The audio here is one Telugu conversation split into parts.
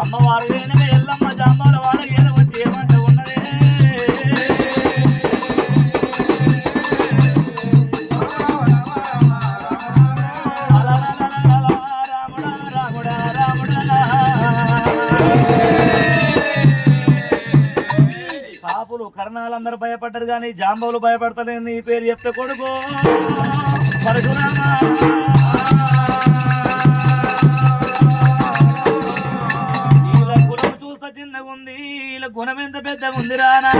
అమ్మవారు భయపడ్డారు కానీ జాంబవులు భయపడతలేదు నీ పేరు చెప్తే కొడుకు. పరశురామా. చిన్నగా ఉంది ఇలా గుణం ఎంత పెద్దగా ఉంది రానా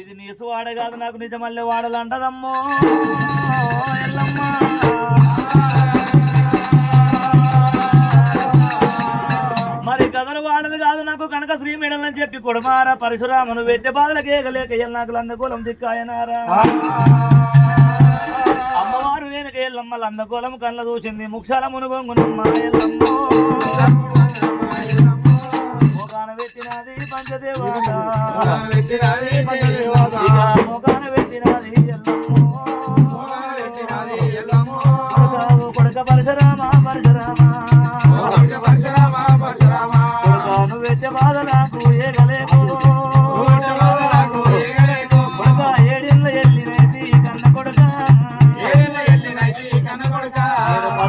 ఇది నీసు వాడ కాదు నాకు నిజమల్లె వాడాలంటదమ్మో ఎల్లమ్మా. మరి కథలు వాడదు కాదు నాకు కనుక శ్రీ మేడలని చెప్పి కొడమారా పరశురామను వెట్టె బాధలకేగలేక ఏగలేక నాకు లందకూలం దిక్కాయనారా? ఎల్లమ్మ లందకూలం కళ్ళ చూసింది ముక్షాల మునుగొంగునమ్మ ఎల్లమ్మో. మోగాన పెట్టినది పంచదేవాత. నేను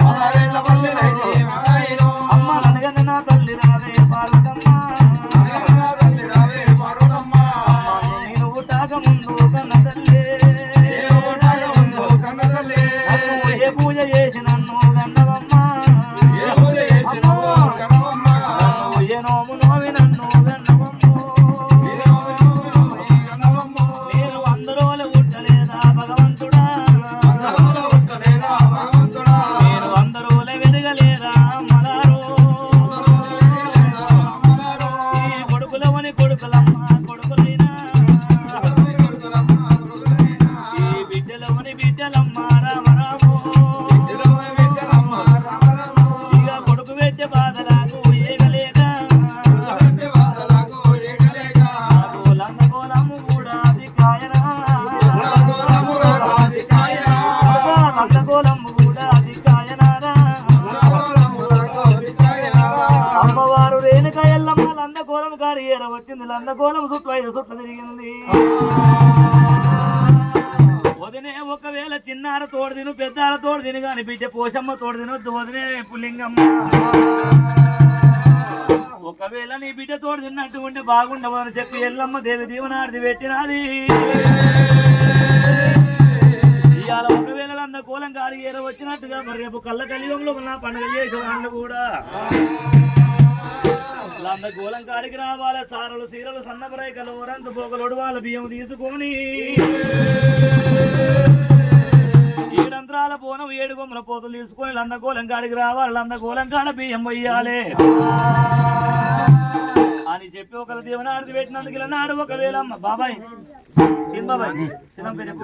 పదారిళ్ళ బల్లినైతి నాయనో అమ్మ అనగన నా తల్లి రావే పార్వతమ్మ ఎల్లమ్మ కోలం కాడి ఏర వచ్చింది. లందగోళం చుట్టూ ఐదు చుట్ల తిరిగింది. వదినే ఒకవేళ చిన్నార తోడు తిను పెద్దార తోడు తిను కాని బిడ్డ పోషమ్మ తోడు తినొద్దు వదినే పుల్లింగమ్మ. ఒకవేళ నీ బిడ్డ తోడు తిన్నట్టు ఉంటే బాగుండవు అని చెప్పి ఎల్లమ్మ దేవి దీవనాడిది పెట్టినది. ఇవాళ ఒకవేళ అంద కూలం కాడి ఏర వచ్చినట్టుగా మరి రేపు కళ్ళ కలియుగంలో ఉన్న పండుగ చేసే వాళ్ళు కూడా. లంద గోలం కాడికి రావాల సారలు సీరలు సన్నబరైకలు ఓరంత పోగలోడు వాళ్ళ బియ్యం తీసుకొని. ఏడంత్రాల పోనం ఏడు బొమ్మల పోతలు తీసుకొని లందగోళం కాడికి రావాలి లందగోళం కాడ బియ్యం పోయాలి అని చెప్పి ఒకరి దీవనాడికి పెట్టినందుకు ఇలా నాడు ఒకవేళ బాబాయ్ సినిమాబాయ్ సినిమా పేరు